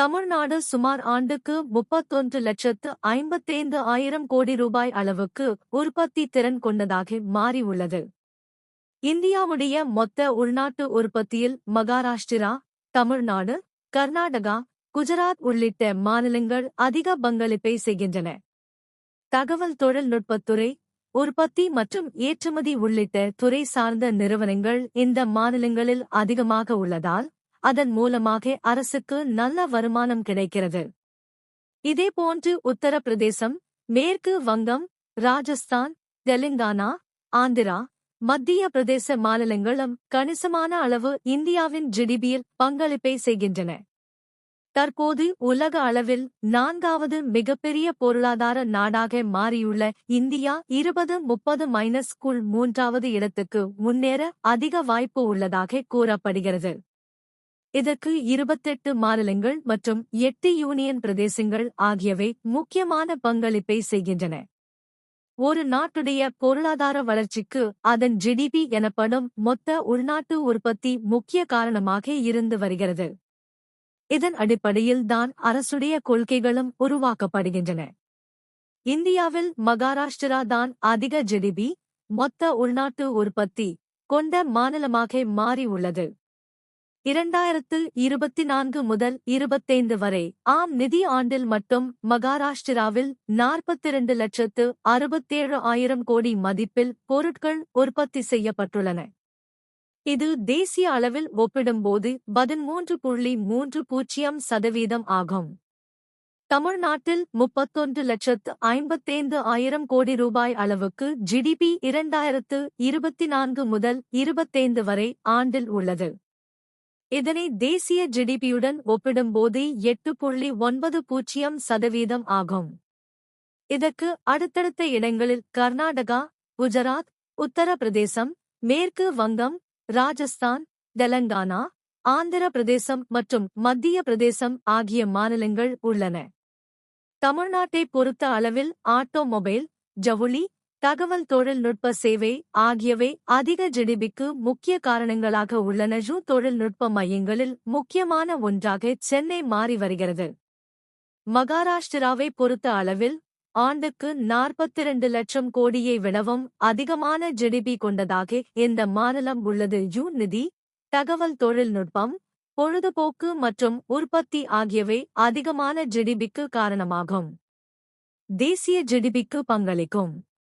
தமிழ்நாடு சுமார் ஆண்டுக்கு முப்பத்தொன்று லட்சத்து ஐம்பத்தைந்து ஆயிரம் கோடி ரூபாய் அளவுக்கு உற்பத்தி திறன் கொண்டதாக மாறியுள்ளது. இந்தியாவுடைய மொத்த உள்நாட்டு உற்பத்தியில் மகாராஷ்டிரா தமிழ்நாடு கர்நாடகா குஜராத் உள்ளிட்ட மாநிலங்கள் அதிக பங்களிப்பை செய்கின்றன. தகவல் தொழில்நுட்பத்துறை உற்பத்தி மற்றும் ஏற்றுமதி உள்ளிட்ட துறை சார்ந்த நிறுவனங்கள் இந்த மாநிலங்களில் அதிகமாக உள்ளதால் அதன் மூலமாக அரசுக்கு நல்ல வருமானம் கிடைக்கிறது. இதேபோன்று உத்தரப்பிரதேசம் மேற்கு வங்கம் ராஜஸ்தான் தெலுங்கானா ஆந்திரா மத்திய பிரதேச மாநிலங்களும் கணிசமான அளவு இந்தியாவின் ஜிடிபியில் பங்களிப்பை செய்கின்றன. தற்போது உலக அளவில் நான்காவது மிகப்பெரிய பொருளாதார நாடாக மாறியுள்ள இந்தியா இருபது முப்பது மைனஸ்குள் மூன்றாவது இடத்துக்கு முன்னேற அதிக வாய்ப்பு உள்ளதாக கூறப்படுகிறது. இதற்கு இருபத்தெட்டு மாநிலங்கள் மற்றும் எட்டு யூனியன் பிரதேசங்கள் ஆகியவை முக்கியமான பங்களிப்பை செய்கின்றன. ஒரு நாட்டுடைய பொருளாதார வளர்ச்சிக்கு அதன் ஜிடிபி எனப்படும் மொத்த உள்நாட்டு உற்பத்தி முக்கிய காரணமாக இருந்து வருகிறது. இதன் அடிப்படையில் தான் அரசுடைய கொள்கைகளும் உருவாக்கப்படுகின்றன. இந்தியாவில் மகாராஷ்டிரா தான் அதிக ஜிடிபி மொத்த உள்நாட்டு உற்பத்தி கொண்ட மாநிலமாக மாறி உள்ளது. இரண்டாயிரத்து இருபத்தி நான்கு முதல் இருபத்தைந்து வரை ஆம் நிதி ஆண்டில் மட்டும் மகாராஷ்டிராவில் நாற்பத்திரண்டு லட்சத்து அறுபத்தேழு ஆயிரம் கோடி மதிப்பில் பொருட்கள் உற்பத்தி செய்யப்பட்டுள்ளன. இது தேசிய அளவில் ஒப்பிடும்போது பதிமூன்று புள்ளி மூன்று பூஜ்ஜியம் சதவீதம் ஆகும். தமிழ்நாட்டில் முப்பத்தொன்று லட்சத்து ஐம்பத்தைந்து ஆயிரம் கோடி ரூபாய் அளவுக்கு ஜிடிபி இரண்டாயிரத்து இருபத்தி நான்கு முதல் இருபத்தைந்து வரை ஆண்டில் உள்ளது. இதனை தேசிய ஜிடிபியுடன் ஒப்பிடும்போது எட்டு புள்ளி ஒன்பது பூஜ்ஜியம் சதவீதம் ஆகும். இதற்கு அடுத்தடுத்த இடங்களில் கர்நாடகா குஜராத் உத்தரப்பிரதேசம் மேற்கு வங்கம் ராஜஸ்தான் தெலங்கானா ஆந்திர பிரதேசம் மற்றும் மத்திய பிரதேசம் ஆகிய மாநிலங்கள் உள்ளன. தமிழ்நாட்டை பொறுத்த அளவில் ஆட்டோமொபைல் ஜவுளி தகவல் தொழில்நுட்ப சேவை ஆகியவை அதிக ஜிடிபிக்கு முக்கிய காரணங்களாக உள்ளன. ஜூ தொழில்நுட்ப மையங்களில் முக்கியமான ஒன்றாக சென்னை மாறி வருகிறது. மகாராஷ்டிராவை பொறுத்த அளவில் ஆண்டுக்கு நாற்பத்திரண்டு லட்சம் கோடியை விடவும் அதிகமான ஜிடிபி கொண்டதாக இந்த மாநிலம் உள்ளது. யூ நிதி தகவல் தொழில்நுட்பம் பொழுதுபோக்கு மற்றும் உற்பத்தி ஆகியவை அதிகமான ஜிடிபிக்கு காரணமாகும். தேசிய ஜிடிபிக்கு பங்களிக்கும்.